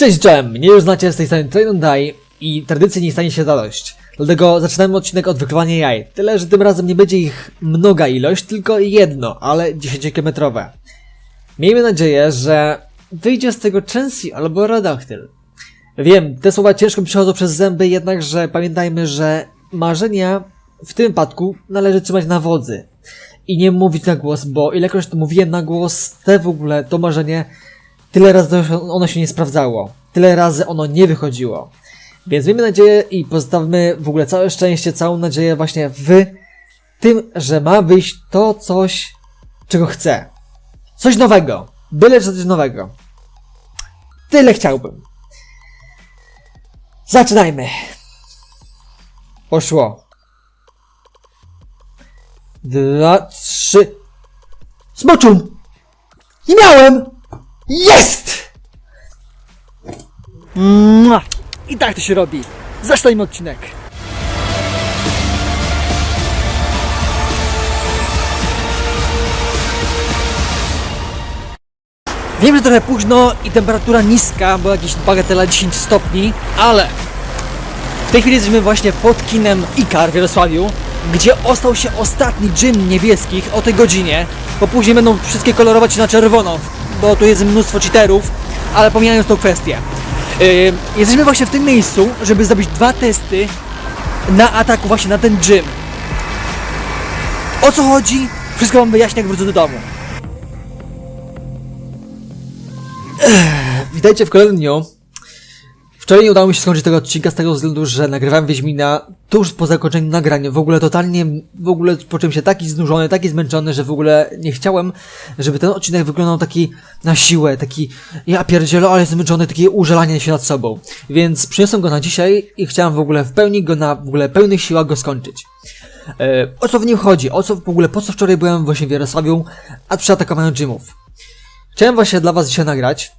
Cześć, czołem! Mnie już znacie z tej strony Train and Die i tradycji nie stanie się zadość. Dlatego zaczynamy odcinek od wykrywania jaj. Tyle, że tym razem nie będzie ich mnoga ilość, tylko jedno, ale 10-kilometrowe. Miejmy nadzieję, że wyjdzie z tego Chansi albo Radactyl. Wiem, te słowa ciężko mi przechodzą przez zęby, jednakże pamiętajmy, że marzenia w tym wypadku należy trzymać na wodzy. I nie mówić na głos, bo ilekroć to mówiłem na głos, te w ogóle, to marzenie Tyle razy ono się nie sprawdzało. Tyle razy ono nie wychodziło. Więc miejmy nadzieję i pozostawmy w ogóle całe szczęście, całą nadzieję właśnie w tym, że ma wyjść to coś, czego chcę. Coś nowego. Byle coś nowego. Tyle chciałbym. Zaczynajmy. Poszło. Dwa, trzy. Smoczum! Nie miałem! Jest! I tak to się robi. Zaczynajmy odcinek. Wiem, że trochę późno i temperatura niska, bo jakieś bagatela 10 stopni, ale w tej chwili jesteśmy właśnie pod kinem Ikar w Jarosławiu, gdzie ostał się ostatni gym niebieskich o tej godzinie, bo później będą wszystkie kolorować się na czerwono, bo tu jest mnóstwo cheaterów, ale pomijając tą kwestię. Yy, jesteśmy właśnie w tym miejscu, żeby zrobić dwa testy na ataku właśnie na ten gym. O co chodzi? Wszystko wam wyjaśnię, jak wrócę do domu. Witajcie w kolejnym dniu. Wczoraj nie udało mi się skończyć tego odcinka z tego względu, że nagrywałem Wiedźmina tuż po zakończeniu nagrania. W ogóle totalnie, w ogóle poczułem się taki znużony, taki zmęczony, że w ogóle nie chciałem, żeby ten odcinek wyglądał taki na siłę, taki ja pierdzielę, ale zmęczony, takie użalanie się nad sobą. Więc przyniosłem go na dzisiaj i chciałem w ogóle w pełni go na w ogóle pełnych siłach go skończyć. E, o co w nim chodzi? O co w ogóle, po co wczoraj byłem właśnie w Jarosławiu, a przy atakowaniu gymów? Chciałem właśnie dla was dzisiaj nagrać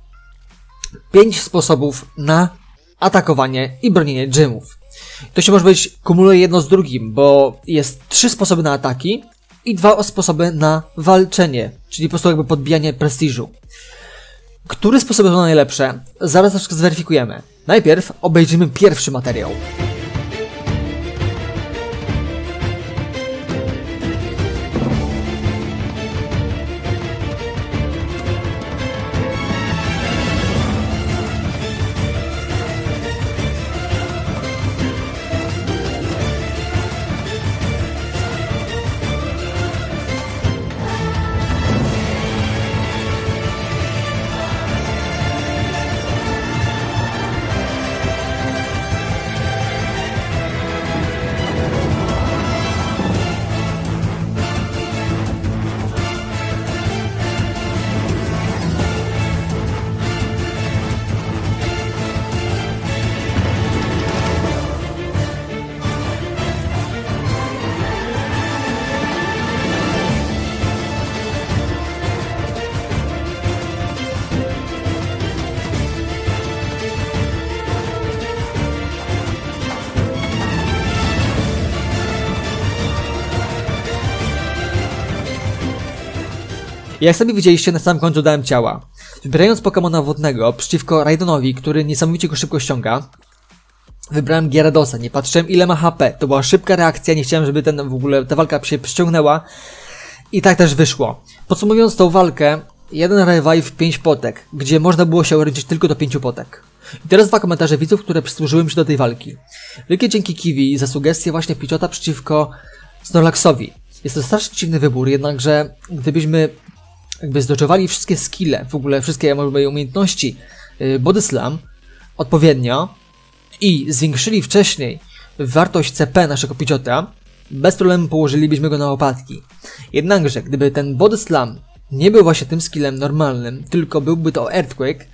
pięć sposobów na atakowanie i bronienie gymów. To się może być kumuluje jedno z drugim, bo jest trzy sposoby na ataki i dwa sposoby na walczenie, czyli po prostu jakby podbijanie prestiżu. Które sposoby są najlepsze? Zaraz troszkę zweryfikujemy. Najpierw obejrzymy pierwszy materiał. Jak sami widzieliście, na samym końcu dałem ciała. Wybierając Pokemona wodnego przeciwko Raidonowi, który niesamowicie go szybko ściąga, wybrałem Gyaradosa, nie patrzyłem ile ma HP. To była szybka reakcja, nie chciałem, żeby ten w ogóle ta walka się przyciągnęła. I tak też wyszło. Podsumowując tą walkę, jeden revive, 5 potek, gdzie można było się ograniczyć tylko do 5 potek. I teraz dwa komentarze widzów, które przysłużyły mi się do tej walki. Wielkie dzięki Kiwi za sugestię właśnie Pichota przeciwko Snorlaxowi. Jest to strasznie dziwny wybór, jednakże gdybyśmy jakby zdoczowali wszystkie skille, w ogóle wszystkie moje umiejętności y, Body Slam odpowiednio i zwiększyli wcześniej wartość CP naszego Pidgeota, bez problemu położylibyśmy go na łopatki. Jednakże, gdyby ten Body Slam nie był właśnie tym skillem normalnym, tylko byłby to Earthquake,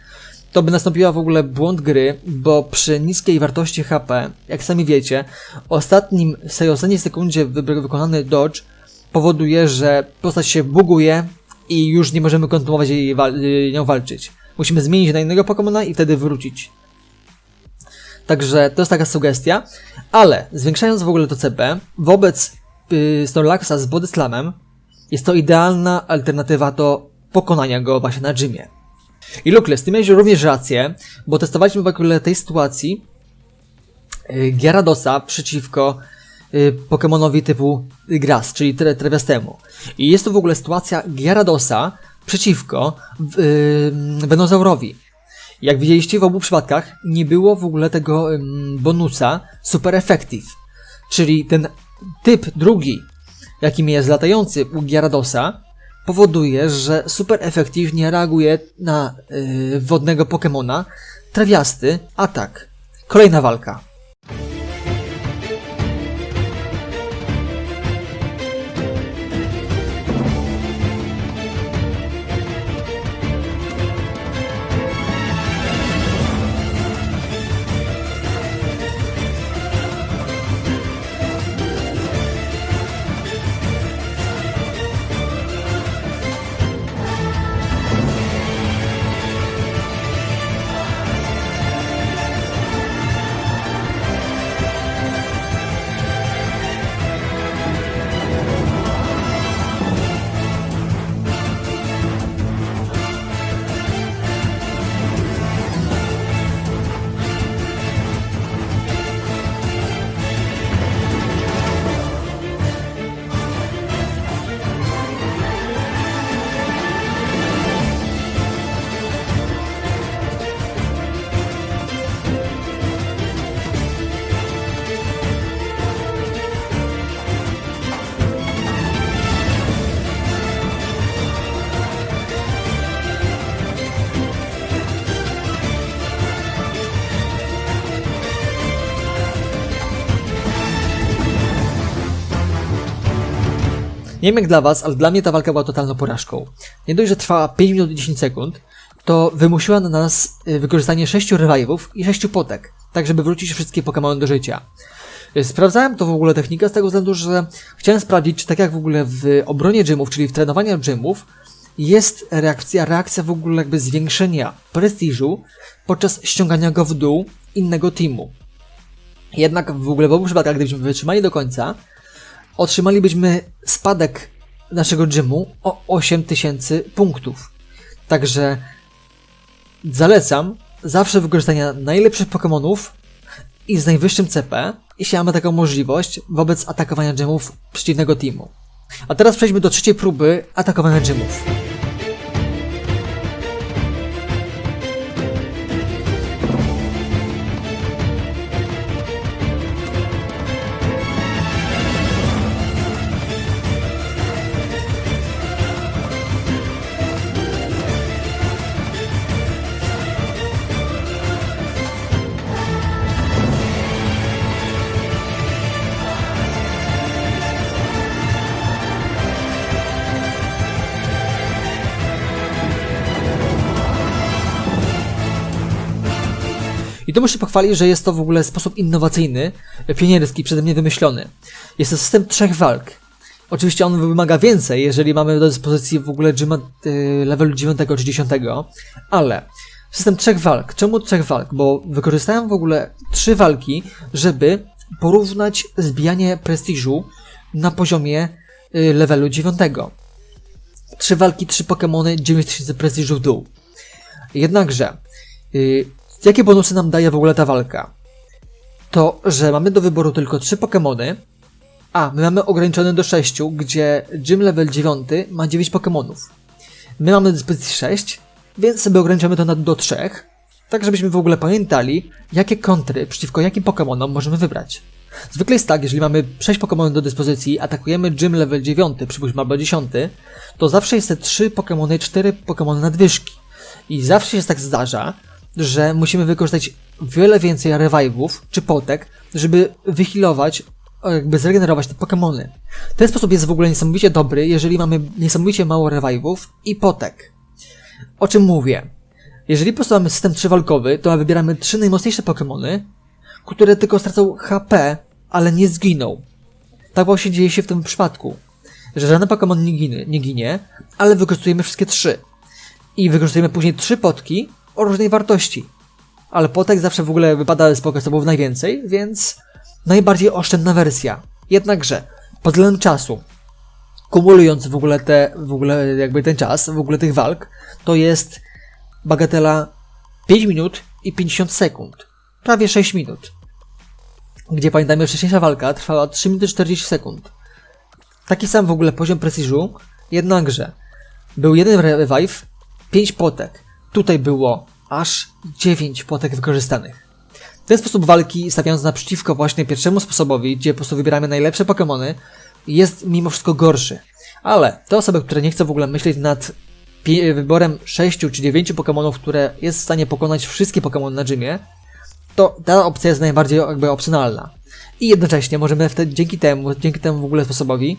to by nastąpiła w ogóle błąd gry, bo przy niskiej wartości HP, jak sami wiecie, ostatnim ostatniej sekundzie wy- wykonany dodge powoduje, że postać się buguje i już nie możemy kontynuować jej wal- y, nią walczyć. Musimy zmienić na innego Pokemona i wtedy wrócić. Także to jest taka sugestia, ale zwiększając w ogóle to CP, wobec yy, Snorlaxa z Body Slamem jest to idealna alternatywa do pokonania go właśnie na gymie. I Lukles, ty miałeś również rację, bo testowaliśmy w ogóle tej sytuacji y, Gyaradosa przeciwko y, Pokemonowi typu Grass, czyli tre, Treviastemu. I jest to w ogóle sytuacja Gyaradosa przeciwko y, Venozaurowi. Jak widzieliście w obu przypadkach, nie było w ogóle tego ym, bonusa Super Effective. Czyli ten typ drugi, jakim jest latający u Gyaradosa, powoduje, że super efektywnie reaguje na yy, wodnego Pokemona trawiasty atak. Kolejna walka. Nie wiem jak dla was, ale dla mnie ta walka była totalną porażką. Nie dość, że trwała 5 minut i 10 sekund, to wymusiła na nas y, wykorzystanie 6 revive'ów i 6 potek, tak żeby wrócić wszystkie Pokémony do życia. Y, Sprawdzałem to w ogóle technikę z tego względu, że chciałem sprawdzić, czy tak jak w ogóle w obronie gymów, czyli w trenowaniu gymów, jest reakcja, reakcja w ogóle jakby zwiększenia prestiżu podczas ściągania go w dół innego teamu. Jednak w ogóle w obu przypadkach, gdybyśmy wytrzymali do końca, otrzymalibyśmy spadek naszego gymu o 8000 punktów. Także zalecam zawsze wykorzystania najlepszych Pokémonów i z najwyższym CP, jeśli mamy taką możliwość wobec atakowania gymów przeciwnego teamu. A teraz przejdźmy do trzeciej próby atakowania gymów. Tu muszę pochwalić, że jest to w ogóle sposób innowacyjny, pionierski, przeze mnie wymyślony. Jest to system trzech walk. Oczywiście on wymaga więcej, jeżeli mamy do dyspozycji w ogóle gyma y, levelu 9 czy 10, ale system trzech walk. Czemu trzech walk? Bo wykorzystałem w ogóle trzy walki, żeby porównać zbijanie prestiżu na poziomie y, levelu 9. Trzy walki, trzy Pokémony, 9000 prestiżu w dół. Jednakże, y, jakie bonusy nam daje w ogóle ta walka? To, że mamy do wyboru tylko trzy Pokémony, a my mamy ograniczone do 6, gdzie Gym level 9 ma 9 Pokémonów. My mamy do dyspozycji 6, więc sobie ograniczamy to do 3, tak żebyśmy w ogóle pamiętali, jakie kontry przeciwko jakim Pokémonom możemy wybrać. Zwykle jest tak, jeżeli mamy 6 Pokémonów do dyspozycji, atakujemy Gym level 9, przypuśćmy albo 10, to zawsze jest te 3 Pokémony, 4 Pokémony nadwyżki. I zawsze się tak zdarza, że musimy wykorzystać wiele więcej revive'ów czy potek, żeby wyhealować, o, jakby zregenerować te Pokémony. Ten sposób jest w ogóle niesamowicie dobry, jeżeli mamy niesamowicie mało revive'ów i potek. O czym mówię? Jeżeli po system trzywalkowy, to wybieramy trzy najmocniejsze Pokémony, które tylko stracą HP, ale nie zginą. Tak właśnie dzieje się w tym przypadku. Że żaden Pokémon nie nie ginie, ale wykorzystujemy wszystkie trzy. I wykorzystujemy później trzy potki o różnej wartości. Ale potek zawsze w ogóle wypada z Pokestoków najwięcej, więc najbardziej oszczędna wersja. Jednakże, pod względem czasu, kumulując w ogóle te, w ogóle jakby ten czas, w ogóle tych walk, to jest bagatela 5 minut i 50 sekund. Prawie 6 minut. Gdzie pamiętajmy, wcześniejsza walka trwała 3 minuty 40 sekund. Taki sam w ogóle poziom prestiżu, jednakże był jeden revive, 5 potek. Tutaj było aż 9 potek wykorzystanych. Ten sposób walki, stawiając naprzeciwko właśnie pierwszemu sposobowi, gdzie po prostu wybieramy najlepsze Pokémony, jest mimo wszystko gorszy. Ale te osoby, które nie chcą w ogóle myśleć nad wyborem 6 czy 9 Pokémonów, które jest w stanie pokonać wszystkie Pokémony na gymie, to ta opcja jest najbardziej jakby opcjonalna. I jednocześnie możemy wtedy dzięki temu, dzięki temu w ogóle sposobowi,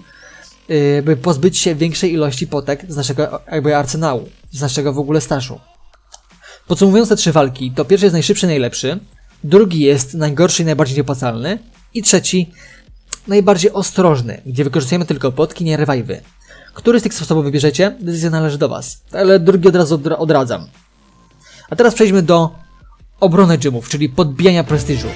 yy, by pozbyć się większej ilości potek z naszego jakby arsenału, z naszego w ogóle staszu. Podsumowując te trzy walki, to pierwszy jest najszybszy najlepszy, drugi jest najgorszy i najbardziej nieopłacalny i trzeci najbardziej ostrożny, gdzie wykorzystujemy tylko potki, nie revive'y. Który z tych sposobów wybierzecie, decyzja należy do Was, ale drugi od razu odra- odradzam. A teraz przejdźmy do obrony gymów, czyli podbijania prestiżu.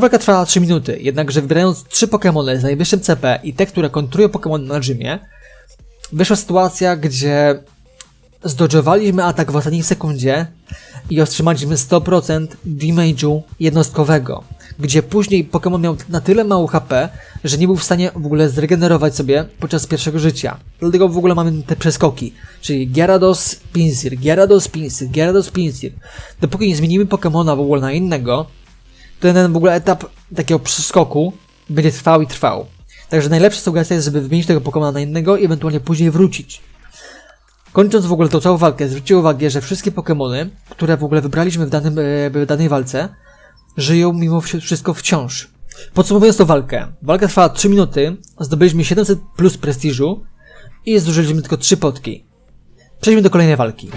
Walka trwała 3 minuty, jednakże wybierając 3 Pokémony z najwyższym CP i te, które kontrują Pokémony na gymie, wyszła sytuacja, gdzie zdodżowaliśmy atak w ostatniej sekundzie i otrzymaliśmy 100% damage'u jednostkowego, gdzie później Pokémon miał na tyle mało HP, że nie był w stanie w ogóle zregenerować sobie podczas pierwszego życia. Dlatego w ogóle mamy te przeskoki, czyli Gyarados, Pinsir, Gyarados, Pinsir, Gyarados, Pinsir. Dopóki nie zmienimy Pokémona w ogóle na innego, to ten w ogóle etap takiego przeskoku będzie trwał i trwał. Także najlepsza sugestia jest, żeby wymienić tego Pokemona na innego i ewentualnie później wrócić. Kończąc w ogóle tą całą walkę, zwróćcie uwagę, że wszystkie Pokemony, które w ogóle wybraliśmy w, danym, e, w danej walce, żyją mimo wszystko wciąż. Podsumowując tą walkę, walka trwała 3 minuty, zdobyliśmy 700 plus prestiżu i zużyliśmy tylko 3 potki. Przejdźmy do kolejnej walki.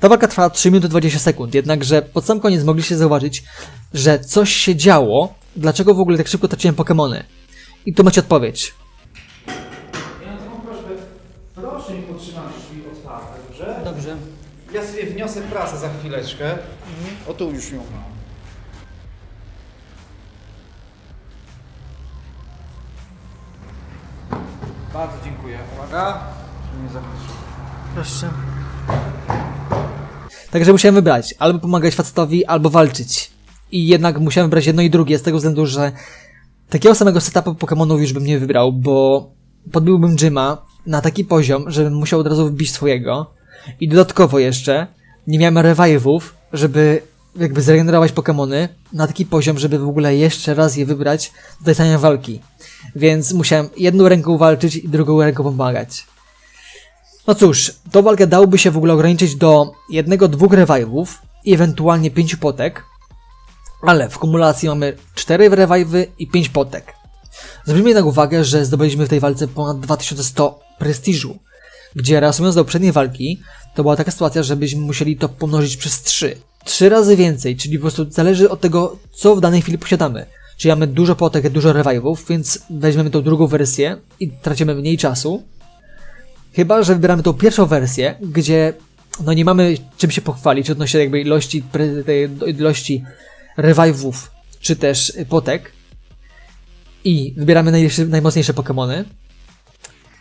Ta walka trwała 3 minuty 20 sekund, jednakże pod sam koniec mogliście zauważyć, że coś się działo, dlaczego w ogóle tak szybko traciłem Pokemony. I tu macie odpowiedź. Ja mam taką prośbę. Proszę mi podtrzymać drzwi otwarte, dobrze? Dobrze. Ja sobie wniosę prasę za chwileczkę. O tu już ją mam. Bardzo dziękuję. Uwaga. Żeby nie zakończył. Proszę. Także musiałem wybrać, albo pomagać facetowi, albo walczyć. I jednak musiałem wybrać jedno i drugie, z tego względu, że takiego samego setupu Pokemonów już bym nie wybrał, bo podbiłbym Jima na taki poziom, żebym musiał od razu wbić swojego. I dodatkowo jeszcze nie miałem revive'ów, żeby jakby zregenerować Pokemony na taki poziom, żeby w ogóle jeszcze raz je wybrać do tej samej walki. Więc musiałem jedną ręką walczyć i drugą ręką pomagać. No cóż, tą walkę dałoby się w ogóle ograniczyć do jednego, dwóch revive'ów i ewentualnie pięciu potek, ale w kumulacji mamy 4 revive'y i 5 potek. Zwróćmy jednak uwagę, że zdobyliśmy w tej walce ponad 2100 prestiżu, gdzie reasumując do poprzedniej walki, to była taka sytuacja, żebyśmy musieli to pomnożyć przez 3. 3 razy więcej, czyli po prostu zależy od tego, co w danej chwili posiadamy. Czyli mamy dużo potek, dużo revive'ów, więc weźmiemy tą drugą wersję i tracimy mniej czasu. Chyba, że wybieramy tą pierwszą wersję, gdzie no nie mamy czym się pochwalić odnośnie jakby ilości, tej ilości revive'ów, czy też potek. I wybieramy najmocniejsze Pokémony.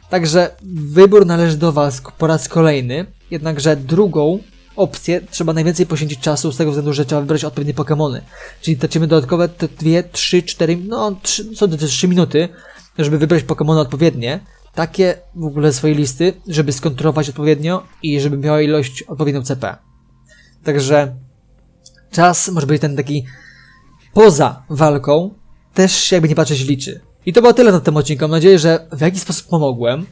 Także wybór należy do Was po raz kolejny, jednakże drugą opcję trzeba najwięcej poświęcić czasu z tego względu, że trzeba wybrać odpowiednie Pokémony. Czyli tracimy dodatkowe te 2, 3, 4, no 3, co to 3 minuty, żeby wybrać Pokémony odpowiednie. Takie w ogóle swojej listy, żeby skontrolować odpowiednio i żeby miała ilość odpowiednią CP. Także czas może być ten taki poza walką też się jakby nie patrzeć liczy. I to było tyle na tym odcinku. Mam nadzieję, że w jakiś sposób pomogłem.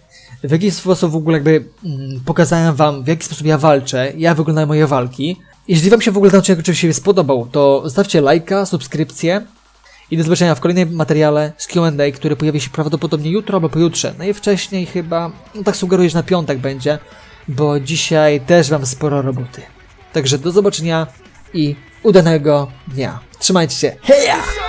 W jakiś sposób w ogóle jakby mm, pokazałem wam, w jaki sposób ja walczę, jak wyglądają moje walki. Jeśli wam się w ogóle ten odcinek oczywiście spodobał, to zostawcie lajka, subskrypcję i do zobaczenia w kolejnym materiale z Q&A, który pojawi się prawdopodobnie jutro albo pojutrze. Najwcześniej chyba, no tak sugeruję, że na piątek będzie, bo dzisiaj też mam sporo roboty. Także do zobaczenia i udanego dnia. Trzymajcie się. Heja!